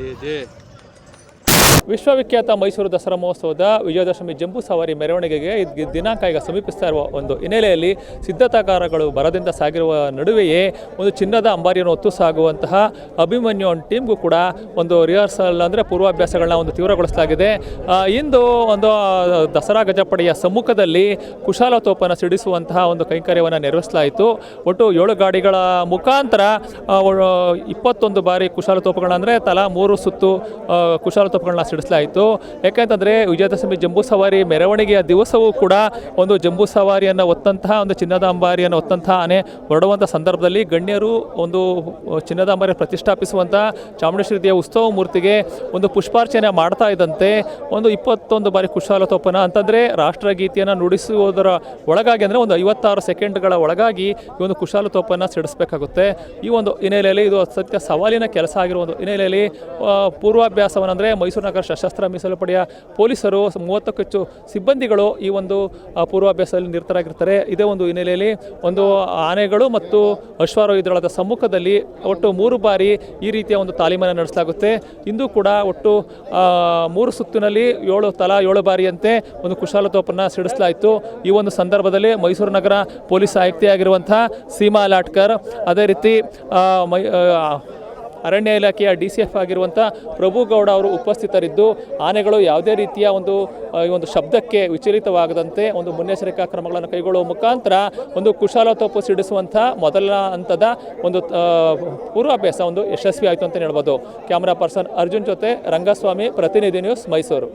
对对。ವಿಶ್ವವಿಖ್ಯಾತ ಮೈಸೂರು ದಸರಾ ಮಹೋತ್ಸವದ ವಿಜಯದಶಮಿ ಜಂಬೂ ಸವಾರಿ ಮೆರವಣಿಗೆಗೆ ದಿನಾಂಕ ಈಗ ಸಮೀಪಿಸ್ತಾ ಇರುವ ಒಂದು ಹಿನ್ನೆಲೆಯಲ್ಲಿ ಸಿದ್ಧತಾಕಾರಗಳು ಬರದಿಂದ ಸಾಗಿರುವ ನಡುವೆಯೇ ಒಂದು ಚಿನ್ನದ ಅಂಬಾರಿಯನ್ನು ಹೊತ್ತು ಸಾಗುವಂತಹ ಅಭಿಮನ್ಯು ಒಂದು ಟೀಮ್ಗೂ ಕೂಡ ಒಂದು ರಿಹರ್ಸಲ್ ಅಂದರೆ ಪೂರ್ವಾಭ್ಯಾಸಗಳನ್ನ ಒಂದು ತೀವ್ರಗೊಳಿಸಲಾಗಿದೆ. ಇಂದು ಒಂದು ದಸರಾ ಗಜಪಡೆಯ ಸಮ್ಮುಖದಲ್ಲಿ ಕುಶಾಲ ತೋಪನ ಸಿಡಿಸುವಂತಹ ಒಂದು ಕೈಂಕರ್ಯವನ್ನು ನೆರವೇರಿಸಲಾಯಿತು. ಒಟ್ಟು ಏಳು ಗಾಡಿಗಳ ಮುಖಾಂತರ ಇಪ್ಪತ್ತೊಂದು ಬಾರಿ ಕುಶಾಲ ತೋಪಗಳಂದರೆ ತಲಾ ಮೂರು ಸುತ್ತು ಕುಶಾಲ ಕುಶಾಲತೋಪಗಳನ್ನ ಸಿಡಿಸಲಾಯಿತು. ಯಾಕೆಂತಂದರೆ ವಿಜಯದಶಮಿ ಜಂಬೂ ಸವಾರಿ ಮೆರವಣಿಗೆಯ ದಿವಸವೂ ಕೂಡ ಒಂದು ಜಂಬೂ ಸವಾರಿಯನ್ನು ಹೊತ್ತಂತಹ ಒಂದು ಚಿನ್ನದ ಅಂಬಾರಿಯನ್ನು ಹೊತ್ತಂತಹ ಆನೆ ಹೊರಡುವಂಥ ಸಂದರ್ಭದಲ್ಲಿ ಗಣ್ಯರು ಒಂದು ಚಿನ್ನದ ಅಂಬಾರಿ ಪ್ರತಿಷ್ಠಾಪಿಸುವಂಥ ಚಾಮುಂಡೇಶ್ವರಿ ಉತ್ಸವ ಮೂರ್ತಿಗೆ ಒಂದು ಪುಷ್ಪಾರ್ಚನೆ ಮಾಡ್ತಾ ಇದ್ದಂತೆ ಒಂದು ಇಪ್ಪತ್ತೊಂದು ಬಾರಿ ಕುಶಾಲ ತೋಪನ ಅಂತಂದರೆ ರಾಷ್ಟ್ರಗೀತೆಯನ್ನು ನುಡಿಸುವುದರ ಒಳಗಾಗಿ ಅಂದರೆ ಒಂದು ಐವತ್ತಾರು ಸೆಕೆಂಡ್ಗಳ ಒಳಗಾಗಿ ಈ ಒಂದು ಕುಶಾಲ ತೋಪನ್ನು ಸಿಡಿಸಬೇಕಾಗುತ್ತೆ. ಈ ಒಂದು ಹಿನ್ನೆಲೆಯಲ್ಲಿ ಇದು ಸತ್ಯ ಸವಾಲಿನ ಕೆಲಸ ಆಗಿರುವ ಒಂದು ಹಿನ್ನೆಲೆಯಲ್ಲಿ ಪೂರ್ವಾಭ್ಯಾಸವನ್ನು ಅಂದರೆ ಮೈಸೂರು ನಗರ ಸಶಸ್ತ್ರ ಮೀಸಲು ಪಡೆಯ ಪೊಲೀಸರು ಮೂವತ್ತಕ್ಕೂ ಹೆಚ್ಚು ಸಿಬ್ಬಂದಿಗಳು ಈ ಒಂದು ಪೂರ್ವಾಭ್ಯಾಸದಲ್ಲಿ ನಿರತರಾಗಿರ್ತಾರೆ. ಇದೇ ಒಂದು ಹಿನ್ನೆಲೆಯಲ್ಲಿ ಒಂದು ಆನೆಗಳು ಮತ್ತು ಅಶ್ವಾರೋಹಿಗಳಾದ ಸಮ್ಮುಖದಲ್ಲಿ ಒಟ್ಟು ಮೂರು ಬಾರಿ ಈ ರೀತಿಯ ಒಂದು ತಾಲೀಮನ್ನು ನಡೆಸಲಾಗುತ್ತೆ. ಇಂದು ಕೂಡ ಒಟ್ಟು ಮೂರು ಸುತ್ತಿನಲ್ಲಿ ಏಳು ತಲಾ ಏಳು ಬಾರಿಯಂತೆ ಒಂದು ಕುಶಾಲತೋಪನ್ನು ಸಿಡಿಸಲಾಯಿತು. ಈ ಒಂದು ಸಂದರ್ಭದಲ್ಲಿ ಮೈಸೂರು ನಗರ ಪೊಲೀಸ್ ಆಯುಕ್ತೆಯಾಗಿರುವಂಥ ಸೀಮಾ ಲಾಟ್ಕರ್, ಅದೇ ರೀತಿ ಅರಣ್ಯ ಇಲಾಖೆಯ ಡಿ ಸಿ ಎಫ್ ಆಗಿರುವಂಥ ಪ್ರಭುಗೌಡ ಅವರು ಉಪಸ್ಥಿತರಿದ್ದು, ಆನೆಗಳು ಯಾವುದೇ ರೀತಿಯ ಒಂದು ಈ ಒಂದು ಶಬ್ದಕ್ಕೆ ವಿಚಲಿತವಾಗದಂತೆ ಒಂದು ಮುನ್ನೆಚ್ಚರಿಕಾ ಕ್ರಮಗಳನ್ನು ಕೈಗೊಳ್ಳುವ ಮುಖಾಂತರ ಒಂದು ಕುಶಾಲತೋಪು ಸಿಡಿಸುವಂಥ ಮೊದಲ ಹಂತದ ಒಂದು ಪೂರ್ವಾಭ್ಯಾಸ, ಒಂದು ಯಶಸ್ವಿ ಆಯಿತು ಅಂತ ಹೇಳ್ಬೋದು. ಕ್ಯಾಮರಾ ಪರ್ಸನ್ ಅರ್ಜುನ್ ಜೊತೆ ರಂಗಸ್ವಾಮಿ, ಪ್ರತಿನಿಧಿ ನ್ಯೂಸ್ ಮೈಸೂರು.